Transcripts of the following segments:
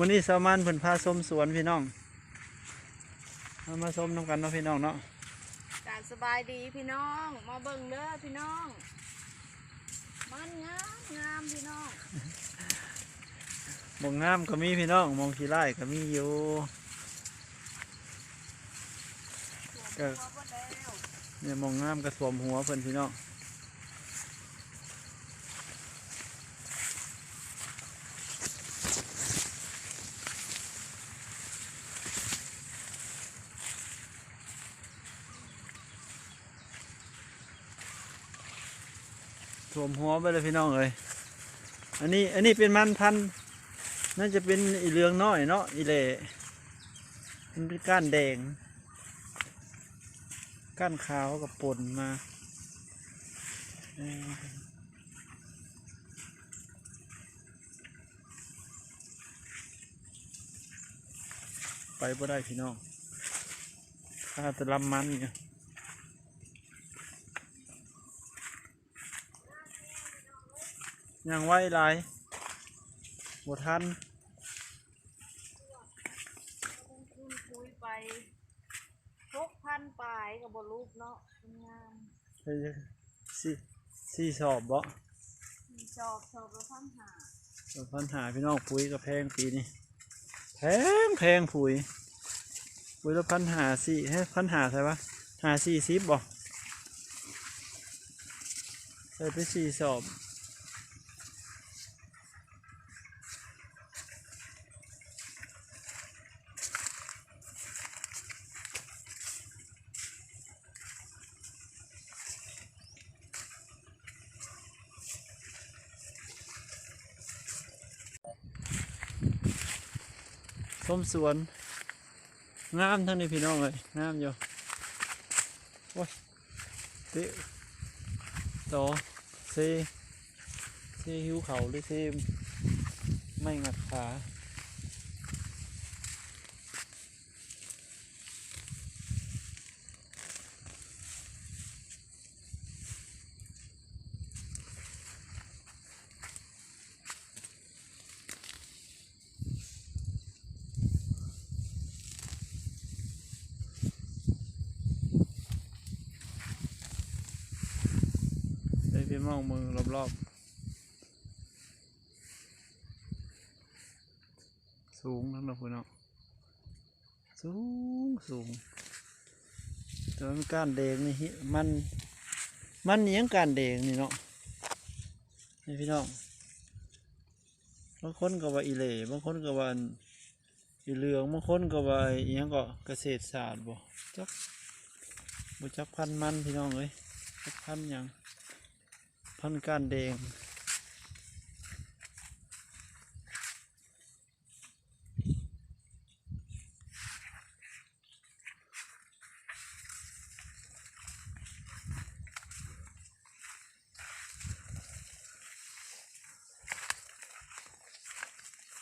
มื้อนี้สามันเพิ่นพาชมสวนพี่น้องเอามาชมนํกันเนาะพี่น้องเนาะการสบายดีพี่น้อง มาเบิ่งเด้อพี่น้อง มันงามงามพี่น้องหมองงามก็มีพี่น้องหมองขี้ไร่ก็มีอยู่หัวบ่แล้วเนี่ยหมองงามก็สวมหัวเพิ่นพี่น้อง สวมหัวไปเลยพี่น้องเอ้ยอันนี้อันนี้เป็นมันพันน่าจะเป็นอีเหลืองน้อยเนาะอีเหล่มันเป็นก้านแดง ก้านขาวกับปนมาไปบ่ได้พี่น้องข้าแต่ลำมันอยู่ย ยังไหวหลายบ่ทันลงทุนคุยไปหกพันปลายกับบรูปเนาะมันงามไปสี่สี่สอบบ่มีชอบชอบแล้วพันหาเราพันหาพี่น้องปุ๋ยกับแพงปีนี้แพงแพงปุ๋ยปุ๋ยละพันหาสี่ให้พันหาใช่ปะหาสี่สิบบ่ใส่ไปสี่สอบ ต้มสวน งามทั้งนี้พี่น้องเลยงามอยู่โอ้ยติต่อเซเซหิวเขาหรือเซไม่งัดขา มองมือรอบๆ สูงทั้งนั้นพี่น้องสูงสูงแต่ว่ามันก้านแดงนี่ฮิมันมันเนียงก้านแดงนี่เนาะนี่พี่น้องบางคนก็ว่าอีเหล่บางคนก็ว่าอีเหลืองบางคนก็ว่าอีหยังก็เกษตรศาสตร์บ่จักบ่จักพันมันพี่น้องเอ้ยจักพันยัง พันกานแดง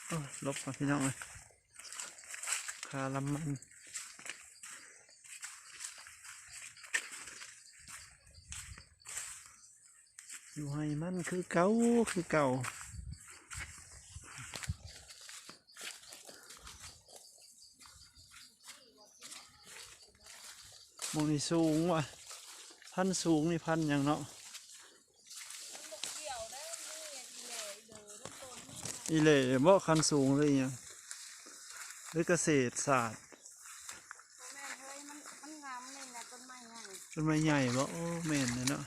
โอ้ยลบก่อนพี่น้องเลยคาลำมัน อยู่ให้มันคือเก่าคือเก่าหมองนี่สูงว่ะ พันสูงนี่พันอย่างเนาะเกี่ยวได้นี่อีเหล่เด้อน้ำต้นนี่อีเหล่บ่คันสูงเลยอหยังหรือเกษตรศาสตร์พ่อแม่เฮ้ยมันมันงามเลยนะต้นไม้งามต้นไม้ใหญ่บ่โอ้แม่นเลยเนาะ